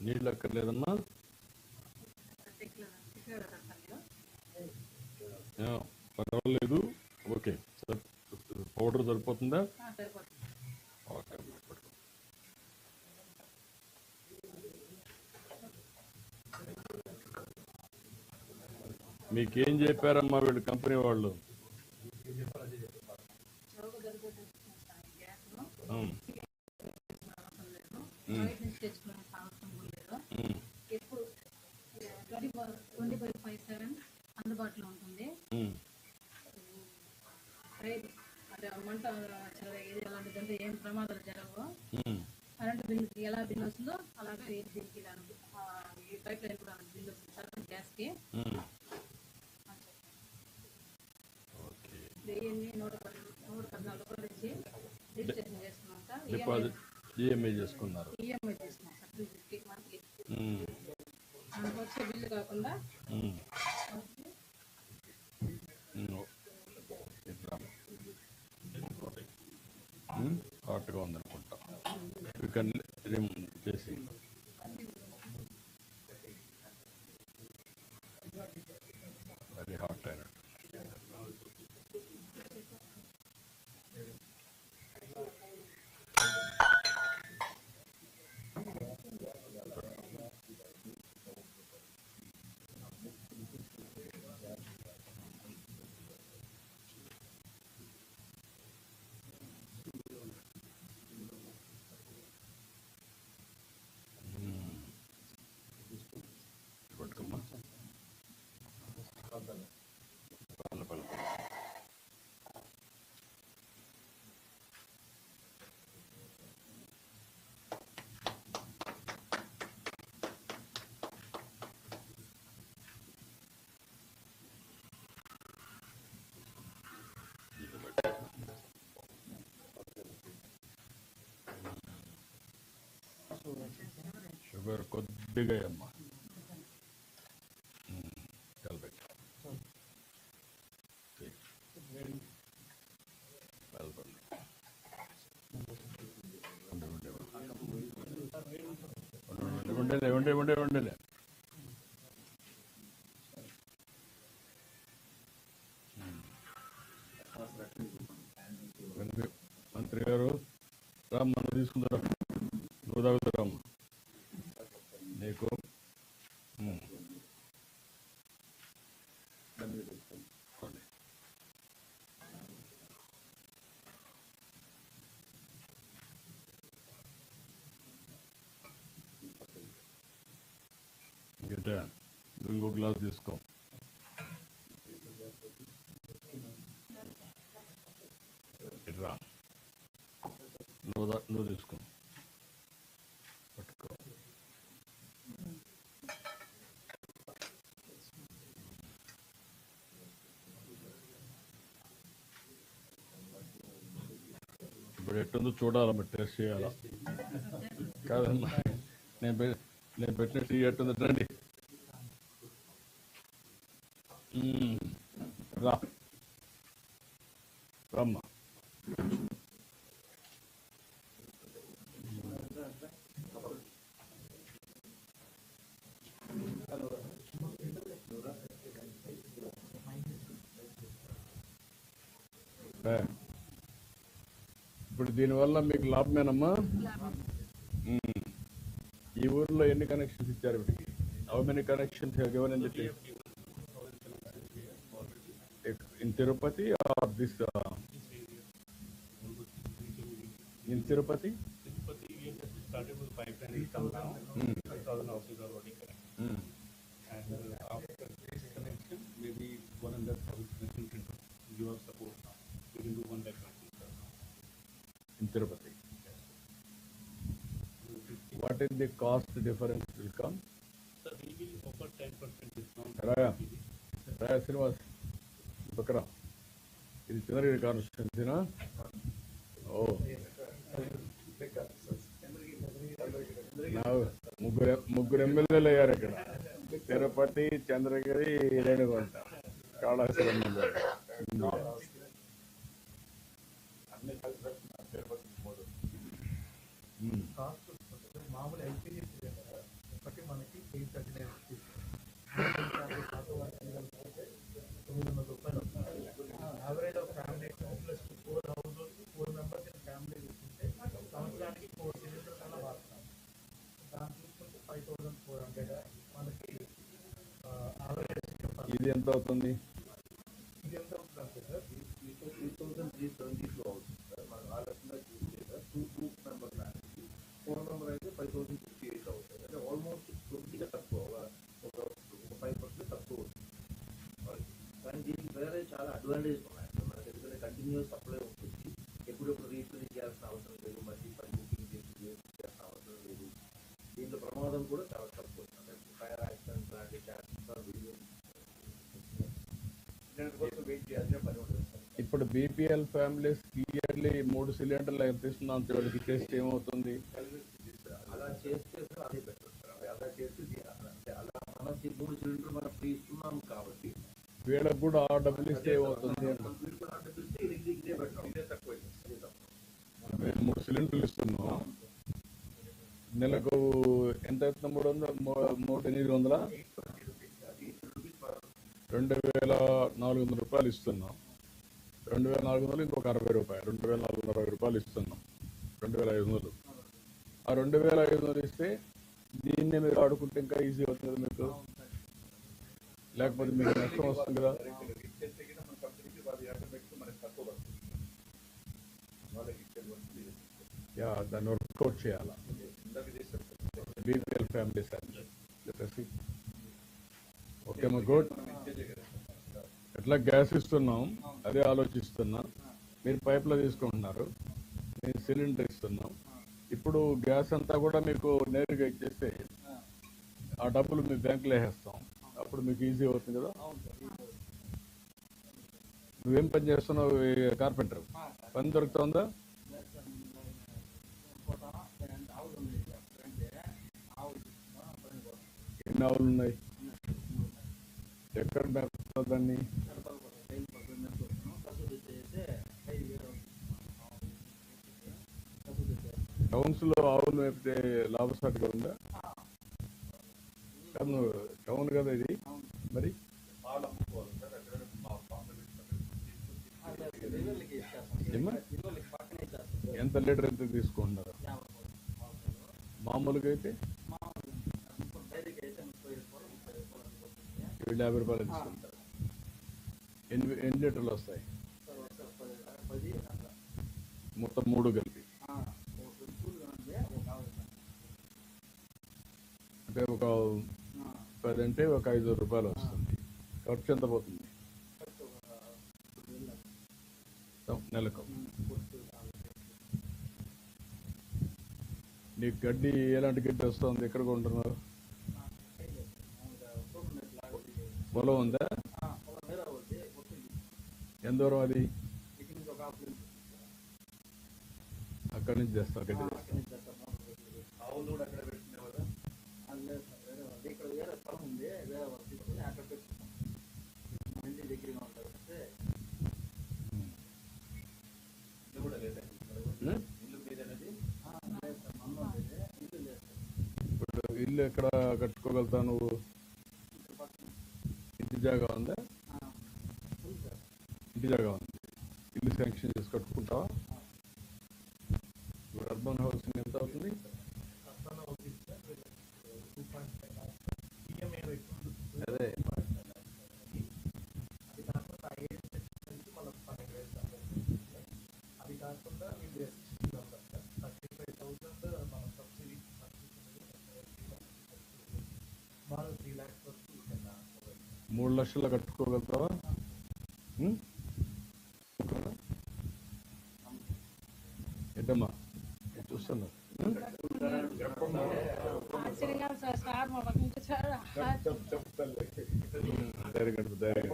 నీళ్ళు అక్కర్లేదమ్మా పర్వాలేదు. ఓకే పౌడర్ సరిపోతుందా? ఓకే. మీకేం చెప్పారమ్మా వీళ్ళు కంపెనీ వాళ్ళు చౌక దొరికితే గ్యాస్ ఉమ్, అవసరం లేదు బయట నుంచి తెచ్చుకునే అవసరం కూడా లేదు ఉమ్, ఎప్పుడు twenty four twenty five five seven అందుబాటులో ఉంటుంది ఉమ్. రైతు అంటే మంట చెలరేగేది అలాంటిదంటే ఏం ప్రమాదాలు జరగవు. కరెంటు బిల్లుకి ఎలా బిల్ వస్తుందో అలాగే దీనికి దానికి ఈ పైప్ లైన్ కూడా బిల్ వస్తుంది సార్ గ్యాస్కి. ఉమ్. ఓకే. వెయ్యిన్ని నూట నూట పద్నాలుగు రూపాయలు ఇచ్చి రిజిస్ట్రేషన్ చేసుకున్నాం సార్ డిపాజిట్ ఈఎంఐ చేసుకున్నారు. ఈఎంఐ తీసుకున్నాం sir two fifty monthly um, మనకు వచ్చే బిల్లు కాకుండా própria onda. షుగర్ కొద్దిగా అమ్మా కలబెట్టి ఉండలే ఉండే ఉండే ఉండలే మంత్రి మంత్రి గారు రామ్ నువ్వు తీసుకుంటారా నువ్వు తాగుతారమ్మ నీకు ఉమ్. పోనీ. ఇంకటే ఇంకో గ్లాస్ తీసుకో ఇట్రా నువ్వు దా- నువ్వు తీసుకో పట్టుకో ఇప్పుడు ఎట్టుందో చూడాలి మరి టేస్ట్ చేయాలా? కాదమ్మా. నేను నేను పెట్టిన టీ ఎట్టుందండి రండి మ్మ్. రా రమ్మా ఇప్పుడు దీనివల్ల మీకు లాభమేనమ్మా ఈ ఊర్లో ఎన్ని కనెక్షన్స్ ఇచ్చారు వీటికి? How many connections given in Tirupati are this In Tirupati Tirupati, we have just started with pipeline is come down, five thousand houses are already connected. Hmm. And uh, after this connection, maybe one hundred thousand connection can do your support now. We can do one lakh connection. In Tirupati what is the cost difference will come Sir, we will offer ten percent discount. రాయా రాయా శ్రీనివాస్ పక్కరా ఇది చంద్రగిరి కాన్స్టిట్యున్సీనా ఓ నా ముగ్గురు ముగ్గురు ఎమ్మెల్యేలు అయ్యారు ఇక్కడ Tirupati Chandragiri Renigunta Kalashri MLA ఇది ఎంత వేరే చాలా అడ్వాంటేజ్ ఉన్నాయి సార్ ఎందుకంటే కంటిన్యూస్ సప్లై ఉంటుంది ఎప్పుడెప్పుడు రీఫిల్ చేయాల్సిన అవసరం లేదు మళ్ళీ పని బుకింగ్ చేసి చేయాల్సిన అవసరం లేదు దీంట్లో ప్రమాదం కూడా చాలా తక్కువ అంటే ఫైర్ యాక్సిడెంట్ లాంటి క్యాన్సర్ వీడియో కోసం వెయిట్ చేయాల్సిన పని ఉంటుంది సార్ ఇప్పుడు బీపీఎల్ ఫ్యామిలీస్ క్లియర్లీ మూడు సిలిండర్లు ఎంత ఇస్తున్నాం చివరికి చేస్తే ఏమవుతుంది? అలా చేస్తే అదే అలా చేస్తే అలా మూడు సిలిండర్ మనం ఫ్రీ ఇస్తున్నాం కాబట్టి వీళ్ళకి కూడా ఆ డబ్బులు ఇస్తే ఏమవుతుంది మూడు సిలిండర్లు ఇస్తున్నాం. నెలకు ఎంత అవుతుంది మూడు వందల? మూడు ఎనిమిది వందల? రెండు వేల నాలుగు వందల రూపాయలు ఇస్తున్నాం. రెండు వేల నాలుగు వందలు ఇంకొక అరవై రూపాయలు. రెండు వేల నాలుగు వందల అరవై రూపాయలు ఇస్తున్నాం. రెండు వేల ఐదు వందలు. ఆ రెండు వేల ఐదు వందలు ఇస్తే దీన్నే మీరు ఆడుకుంటే ఇంకా ఈజీ అవుతుంది కదా మీకు. లేకపోతే మీకు నష్టం వస్తుంది కదా. యా దాన్ని వర్కౌట్ చేయాలా? BPL family sir. ఓకే మా గుడ్ మనం ఇచ్చేదే కదా సార్ ఎట్లా గ్యాస్ ఇస్తున్నాం అదే ఆలోచిస్తున్నా. మీరు పైప్లో తీసుకుంటున్నారు నేను సిలిండర్ ఇస్తున్నాం. ఇప్పుడు గ్యాస్ అంతా కూడా మీకు నేరుగా ఇచ్చేస్తే ఆ డబ్బులు మీ బ్యాంకులో వేసేస్తాం. అప్పుడు మీకు ఈజీ అవుతుంది కదా? నువ్వేం పని చేస్తున్నావు కార్పెంటర్? పని దొరుకుతుందా? ఎన్ని ఆవులు ఉన్నాయి? ఎక్కడ దాన్ని? లేకపోతే లాభసాటిగా ఉందా? కాదు టౌన్ కదా ఇది. మరి? ఎంత లీటర్ ఎంత తీసుకుంటారు మామూలుగా అయితే? వీళ్ళు యాభై రూపాయలు తీసుకుంటారు. ఎన్ని ఎన్ని లీటర్లు వస్తాయి? మొత్తం మూడు కలిపి. ఒక పది అంటే ఒక ఐదు రూపాయలు వస్తుంది. ఖర్చు ఎంత పోతుంది? నెలకు. నీకు గడ్డి ఎలాంటి గడ్డి వస్తుంది? ఎక్కడ కొంటున్నారు? పొలం ఉందా? ఎంత దూరం అది? అక్కడి నుంచి చేస్తారు గడ్డి తెస్తారు ఆవులు కూడా అక్కడ పెట్టుకునే కదా ఇక్కడ వేరే స్థలం ఉంది వేరే వాళ్ళు తీసుకుని అక్కడ పెట్టుకున్నాం మా ఇంటి దగ్గరగా ఉంటుంది ఇల్లు కూడా లేదా ఉం? ఇల్లు మీద అనేది ఇల్లు లేదు ఇప్పుడు ఇల్లు ఎక్కడ కట్టుకోగలుగుతావు నువ్వు? ఇంటి జాగా ఉందా? ఇంటి జాగా ఉంది. ఇల్లు శాంక్షన్ చేసి కట్టుకుంటావా ఇప్పుడు అర్బన్ హౌసింగ్ ఎంత అవుతుంది అదే అది కాకుండా ఐఏఎస్ నుంచి మనం పన్నెండు వేలు అది కాకుండా మీరు SST member thirty five thousand మన సబ్సిడీ మనం త్రీ ల్యాక్స్ వరకు కింద మూడు లక్షలు కట్టుకోగలుగుతావా? నేను చూస్తున్నా. ధైర్యం ధైర్యం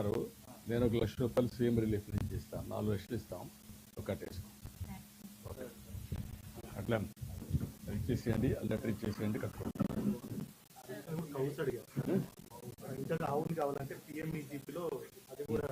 అంటారు నేను ఒక లక్ష రూపాయలు సీఎం రిలీఫ్ నుంచి ఇస్తాను. నాలుగు లక్షలు ఇస్తాం. ఒక కట్టేసుకో అట్లా. ఇచ్చేసేయండి లెటర్ ఇచ్చేసేయండి. ఆవులు కావాలంటే పిఎంఈజీపీలో అది కూడా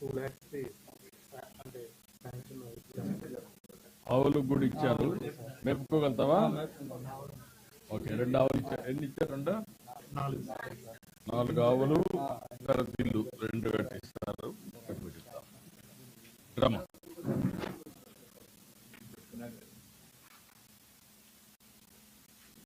టూ ల్యాక్స్ అంటే ఆవులు కూడా ఇచ్చారు. మేపుకోగలుగుతావా? ఓకే. రెండు ఆవులు ఇచ్చారు. ఎన్ని ఇచ్చారు? రెండు? నాలుగు ఆవులు. తర్వాత రెండు కట్టిస్తారు